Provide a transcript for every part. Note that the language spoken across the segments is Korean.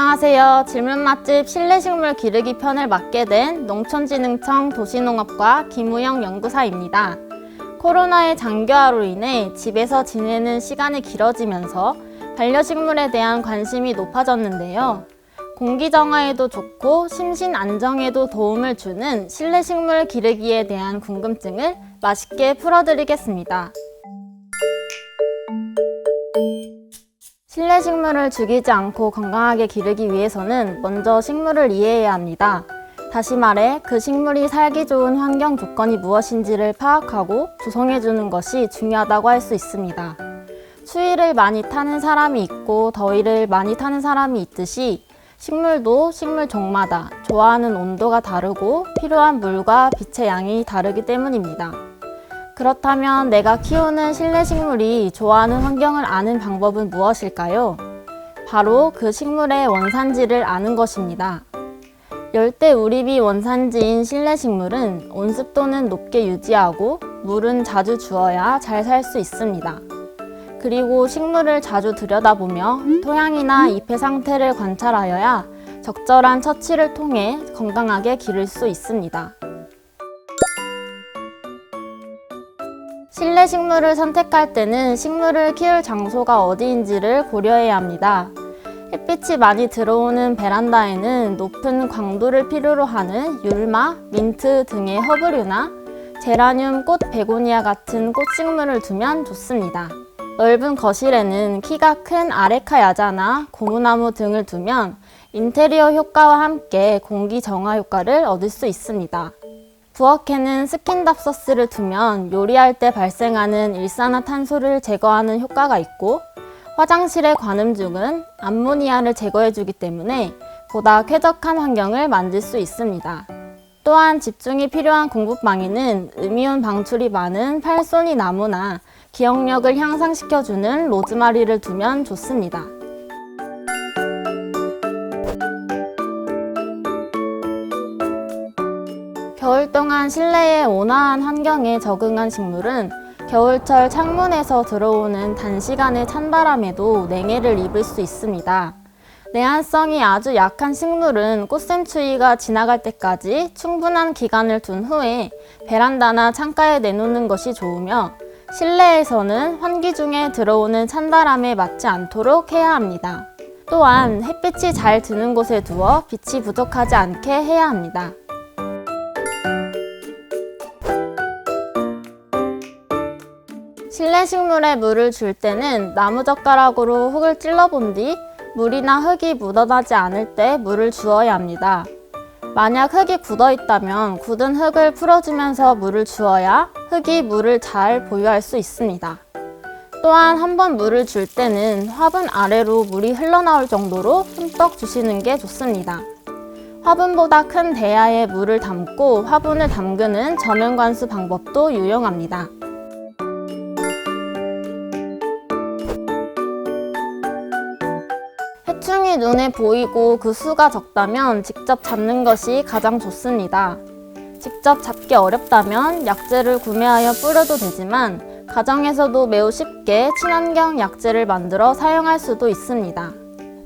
안녕하세요. 질문 맛집 실내식물 기르기 편을 맡게 된 농촌진흥청 도시농업과 김우영 연구사입니다. 코로나의 장기화로 인해 집에서 지내는 시간이 길어지면서 반려식물에 대한 관심이 높아졌는데요. 공기 정화에도 좋고 심신 안정에도 도움을 주는 실내식물 기르기에 대한 궁금증을 맛있게 풀어드리겠습니다. 실내 식물을 죽이지 않고 건강하게 기르기 위해서는 먼저 식물을 이해해야 합니다. 다시 말해 그 식물이 살기 좋은 환경 조건이 무엇인지를 파악하고 조성해주는 것이 중요하다고 할 수 있습니다. 추위를 많이 타는 사람이 있고 더위를 많이 타는 사람이 있듯이 식물도 식물 종마다 좋아하는 온도가 다르고 필요한 물과 빛의 양이 다르기 때문입니다. 그렇다면 내가 키우는 실내 식물이 좋아하는 환경을 아는 방법은 무엇일까요? 바로 그 식물의 원산지를 아는 것입니다. 열대 우립이 원산지인 실내 식물은 온습도는 높게 유지하고 물은 자주 주어야 잘 살 수 있습니다. 그리고 식물을 자주 들여다보며 토양이나 잎의 상태를 관찰하여야 적절한 처치를 통해 건강하게 기를 수 있습니다. 실내 식물을 선택할 때는 식물을 키울 장소가 어디인지를 고려해야 합니다. 햇빛이 많이 들어오는 베란다에는 높은 광도를 필요로 하는 율마, 민트 등의 허브류나 제라늄, 꽃 베고니아 같은 꽃식물을 두면 좋습니다. 넓은 거실에는 키가 큰 아레카 야자나 고무나무 등을 두면 인테리어 효과와 함께 공기 정화 효과를 얻을 수 있습니다. 부엌에는 스킨답서스를 두면 요리할 때 발생하는 일산화탄소를 제거하는 효과가 있고 화장실의 관음죽은 암모니아를 제거해주기 때문에 보다 쾌적한 환경을 만들 수 있습니다. 또한 집중이 필요한 공부방에는 음이온 방출이 많은 팔소니 나무나 기억력을 향상시켜주는 로즈마리를 두면 좋습니다. 동안 실내의 온화한 환경에 적응한 식물은 겨울철 창문에서 들어오는 단시간의 찬바람에도 냉해를 입을 수 있습니다. 내한성이 아주 약한 식물은 꽃샘추위가 지나갈 때까지 충분한 기간을 둔 후에 베란다나 창가에 내놓는 것이 좋으며 실내에서는 환기 중에 들어오는 찬바람에 맞지 않도록 해야 합니다. 또한 햇빛이 잘 드는 곳에 두어 빛이 부족하지 않게 해야 합니다. 실내 식물에 물을 줄 때는 나무젓가락으로 흙을 찔러본 뒤 물이나 흙이 묻어나지 않을 때 물을 주어야 합니다. 만약 흙이 굳어 있다면 굳은 흙을 풀어주면서 물을 주어야 흙이 물을 잘 보유할 수 있습니다. 또한 한 번 물을 줄 때는 화분 아래로 물이 흘러나올 정도로 흠뻑 주시는 게 좋습니다. 화분보다 큰 대야에 물을 담고 화분을 담그는 저면 관수 방법도 유용합니다. 눈에 보이고 그 수가 적다면 직접 잡는 것이 가장 좋습니다. 직접 잡기 어렵다면 약재를 구매하여 뿌려도 되지만 가정에서도 매우 쉽게 친환경 약재를 만들어 사용할 수도 있습니다.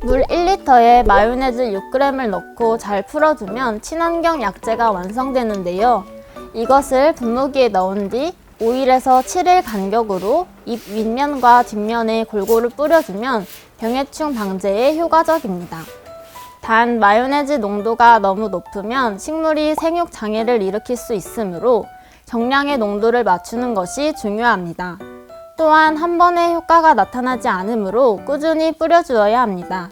물 1리터에 마요네즈 6g을 넣고 잘 풀어주면 친환경 약재가 완성되는데요. 이것을 분무기에 넣은 뒤 5일에서 7일 간격으로 잎 윗면과 뒷면에 골고루 뿌려주면 병해충 방제에 효과적입니다. 단 마요네즈 농도가 너무 높으면 식물이 생육 장애를 일으킬 수 있으므로 정량의 농도를 맞추는 것이 중요합니다. 또한 한 번에 효과가 나타나지 않으므로 꾸준히 뿌려주어야 합니다.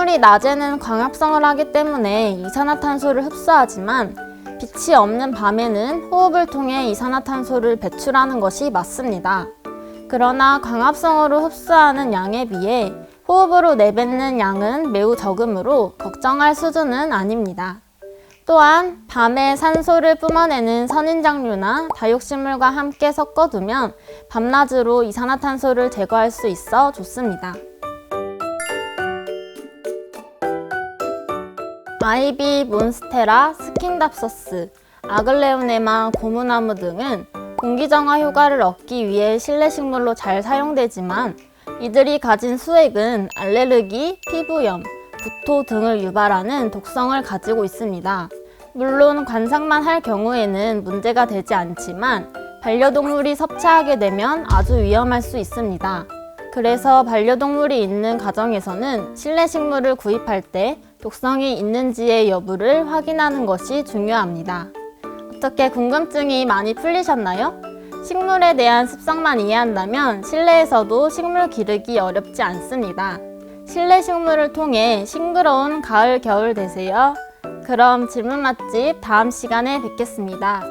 식물이 낮에는 광합성을 하기 때문에 이산화탄소를 흡수하지만 빛이 없는 밤에는 호흡을 통해 이산화탄소를 배출하는 것이 맞습니다. 그러나 광합성으로 흡수하는 양에 비해 호흡으로 내뱉는 양은 매우 적으므로 걱정할 수준은 아닙니다. 또한 밤에 산소를 뿜어내는 선인장류나 다육식물과 함께 섞어두면 밤낮으로 이산화탄소를 제거할 수 있어 좋습니다. 아이비, 몬스테라, 스킨답서스, 아글레오네마, 고무나무 등은 공기정화 효과를 얻기 위해 실내 식물로 잘 사용되지만 이들이 가진 수액은 알레르기, 피부염, 구토 등을 유발하는 독성을 가지고 있습니다. 물론 관상만 할 경우에는 문제가 되지 않지만 반려동물이 섭취하게 되면 아주 위험할 수 있습니다. 그래서 반려동물이 있는 가정에서는 실내 식물을 구입할 때 독성이 있는지의 여부를 확인하는 것이 중요합니다. 어떻게 궁금증이 많이 풀리셨나요? 식물에 대한 습성만 이해한다면 실내에서도 식물 기르기 어렵지 않습니다. 실내 식물을 통해 싱그러운 가을, 겨울 되세요. 그럼 질문 맛집 다음 시간에 뵙겠습니다.